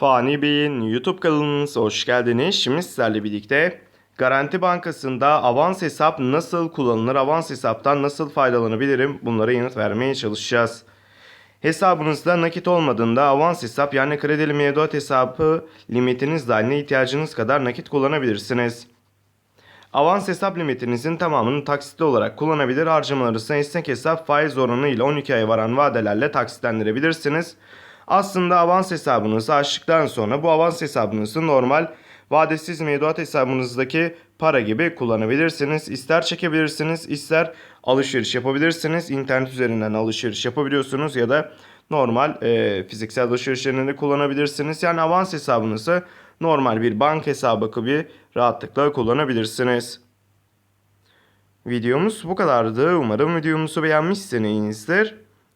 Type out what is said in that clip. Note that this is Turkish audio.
Fani Bey'in YouTube kanalınıza hoş geldiniz. Şimdi sizlerle birlikte Garanti Bankası'nda avans hesap nasıl kullanılır, avans hesaptan nasıl faydalanabilirim bunlara yanıt vermeye çalışacağız. Hesabınızda nakit olmadığında avans hesap yani kredili mevduat hesabı limitiniz dahiline ihtiyacınız kadar nakit kullanabilirsiniz. Avans hesap limitinizin tamamını taksitli olarak kullanabilir, harcamaları ise esnek hesap faiz oranı ile 12 ay varan vadelerle taksitlendirebilirsiniz. Aslında avans hesabınızı açtıktan sonra bu avans hesabınızı normal vadesiz mevduat hesabınızdaki para gibi kullanabilirsiniz. İster çekebilirsiniz, ister alışveriş yapabilirsiniz. İnternet üzerinden alışveriş yapabiliyorsunuz ya da normal e, fiziksel alışverişlerinde de kullanabilirsiniz. Yani avans hesabınızı normal bir bank hesabı gibi rahatlıkla kullanabilirsiniz. Videomuz bu kadardı. Umarım videomuzu beğenmişsinizdir.